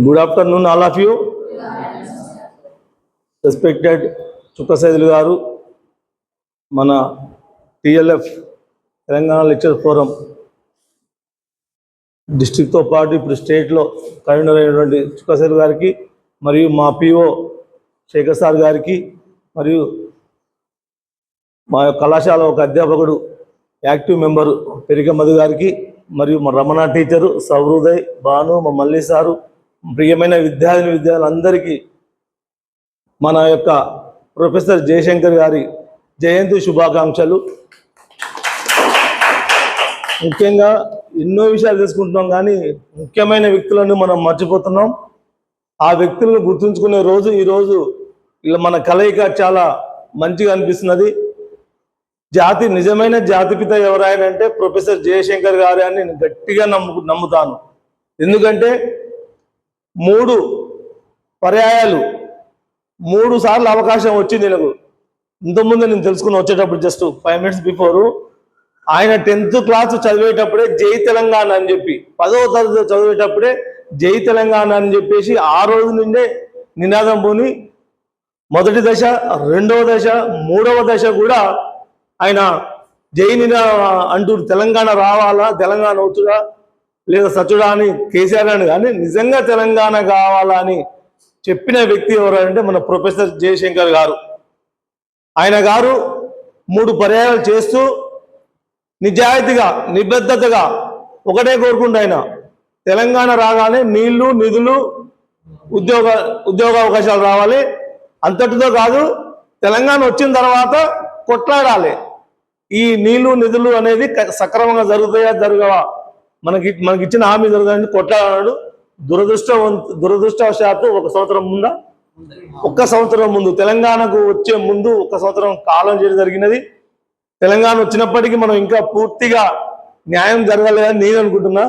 Good afternoon all of you respected Chukka Saidulu గారు మన TLF Telangana lecture forum డిస్టిక్తో పాటు ఇప్పుడు స్టేట్లో కన్వీనర్ అయినటువంటి చుక్కసైలు గారికి మరియు మా పిఓ శేఖర్ సార్ గారికి మరియు మా యొక్క కళాశాల ఒక అధ్యాపకుడు యాక్టివ్ మెంబరు పెరిగ గారికి మరియు మా రమణ టీచరు సౌహృదయ్ భాను మా మల్లి సారు ప్రియమైన విద్యార్థిని విద్యార్థులందరికీ మన యొక్క ప్రొఫెసర్ జయశంకర్ గారి జయంతి శుభాకాంక్షలు. ముఖ్యంగా ఎన్నో విషయాలు తెలుసుకుంటున్నాం కానీ ముఖ్యమైన వ్యక్తులను మనం మర్చిపోతున్నాం. ఆ వ్యక్తులను గుర్తుంచుకునే రోజు ఈరోజు ఇలా మన కలయిక చాలా మంచిగా అనిపిస్తున్నది. జాతి నిజమైన జాతిపిత ఎవరాయనంటే ప్రొఫెసర్ జయశంకర్ గారు అని నేను గట్టిగా నమ్ము నమ్ముతాను. ఎందుకంటే మూడు పర్యాయాలు మూడు సార్లు అవకాశం వచ్చింది నాకు ఇంతకుముందు నేను తెలుసుకుని వచ్చేటప్పుడు జస్ట్ ఫైవ్ మినిట్స్ బిఫోర్ ఆయన టెన్త్ క్లాస్ చదివేటప్పుడే జై తెలంగాణ అని చెప్పి పదవ తరగతి చదివేటప్పుడే జై తెలంగాణ అని చెప్పేసి ఆ రోజు నుండే నినాదం పోని మొదటి దశ రెండవ దశ మూడవ దశ కూడా ఆయన జై నినా అంటూ తెలంగాణ రావాలా తెలంగాణ అవుతుందా లేదా సచుడా అని కేసీఆర్ అని కానీ నిజంగా తెలంగాణ కావాలని చెప్పిన వ్యక్తి ఎవరంటే మన ప్రొఫెసర్ జయశంకర్ గారు. ఆయన గారు మూడు పర్యాయాలు చేస్తూ నిజాయితీగా నిబద్ధతగా ఒకటే కోరుకుంటూ ఆయన. తెలంగాణ రాగానే నీళ్ళు నిధులు ఉద్యోగ ఉద్యోగ అవకాశాలు రావాలి. అంతటితో కాదు తెలంగాణ వచ్చిన తర్వాత కొట్లాడాలి. ఈ నీళ్ళు నిధులు అనేది సక్రమంగా జరుగుతాయా జరగవా? మనకి మనకి ఇచ్చిన హామీ జరగదని కొట్లాడాడు. దురదృష్ట దురదృష్టవశాత్తు ఒక సంవత్సరం ముందా ఒక్క సంవత్సరం ముందు తెలంగాణకు వచ్చే ముందు ఒక సంవత్సరం కాలం చేయడం జరిగినది. తెలంగాణ వచ్చినప్పటికీ మనం ఇంకా పూర్తిగా న్యాయం జరగలేదని నేను అనుకుంటున్నా.